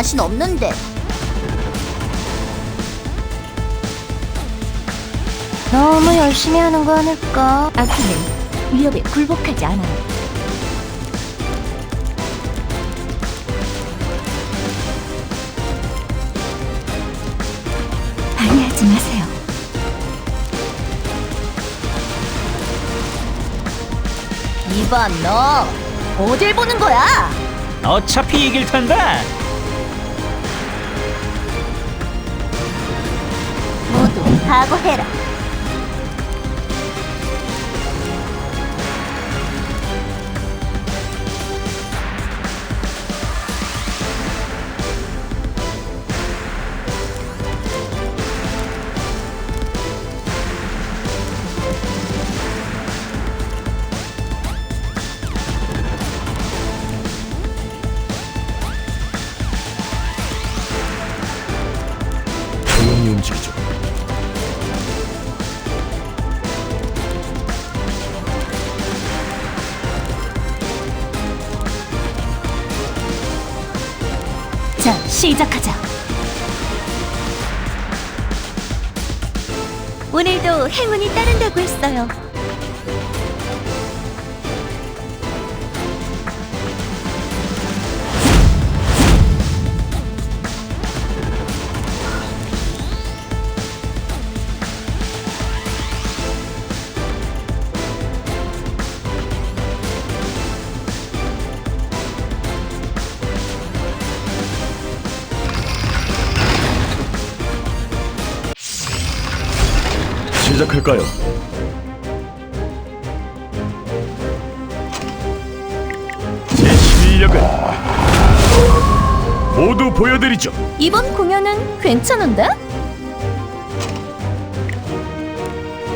자신 없는데. 너무 열심히 하는 거 아닐까? 아키는 위협에 굴복하지 않아요. 방해하지 마세요. 이번 너 어딜 보는 거야? 어차피 이길 텐데. 모두 각오해라. 자, 시작하자. 오늘도 행운이 따른다고 했어요. 시작할까요? 제 실력을 모두 보여드리죠. 이번 공연은 괜찮은데?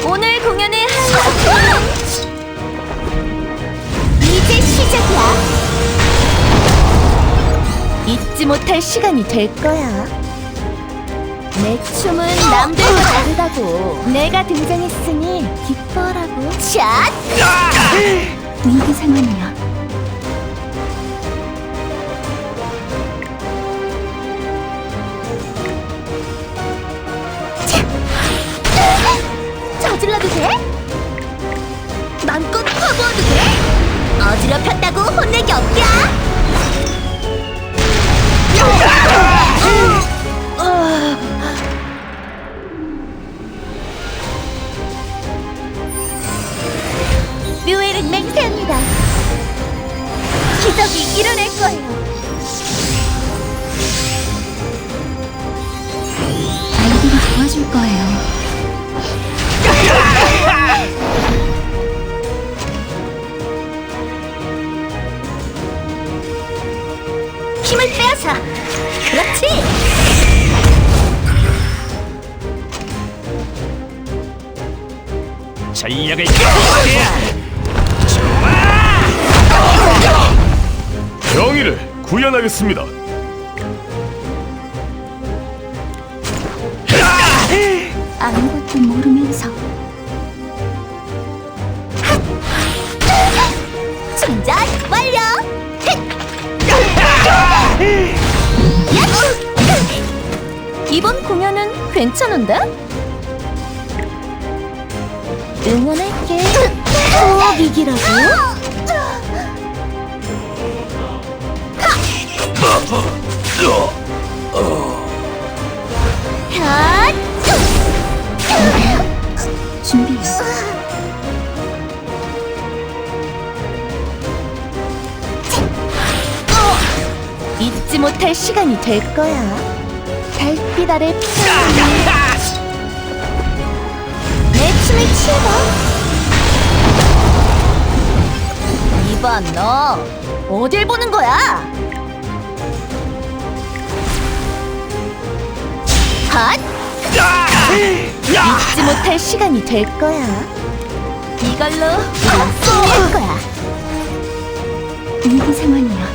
오늘 공연의 하이라이트 이제 시작이야 잊지 못할 시간이 될 거야 내 춤은 남들과 다르다고 내가 등장했으니 기뻐라고 샷! 위기 상황이야 저질러도 돼? 맘껏 퍼부어도 돼? 어지럽혔다고 혼내기 없야? 맹세합니다. 기적이 일어날 거예요. 아이들이 도와줄 거예요. 힘을 빼앗아. 그렇지. 전력을 정 구현하겠습니다. 아무것도 모르면서 충전 완료. 이번 공연은 괜찮은데? 응원할게. 소이기라고 준비해. 잊지 못할 시간이 될 거야. 달빛 아래 내 춤을 취해봐. 이번 너 어딜 보는 거야? 핫! 잊지 못할 시간이 될 거야. 이걸로 승리할 거야. 위기 상황이야.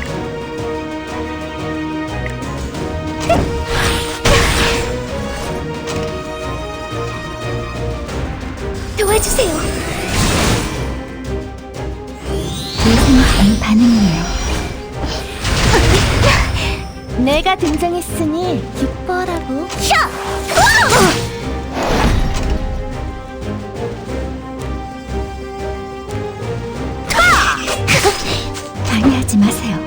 내가 등장했으니 기뻐하라고. 샤! 방해하지 마세요.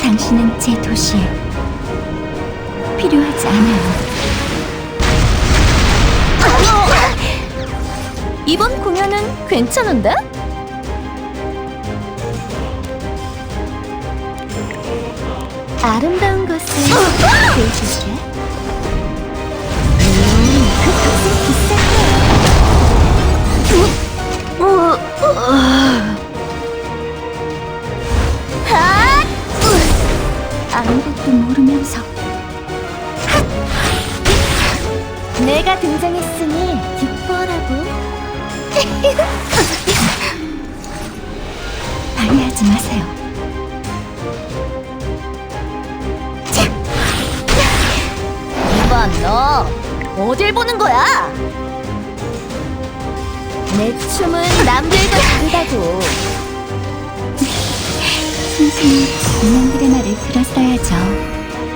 당신은 제 도시에 필요하지 않아요. 이번 공연은 괜찮은데? 아름다운 것을 보여줄게. 음, 그 값은 하! 어딜 보는 거야? 내 춤은 남들과 다르다고. 순순히 인간들의 말을 들었어야죠.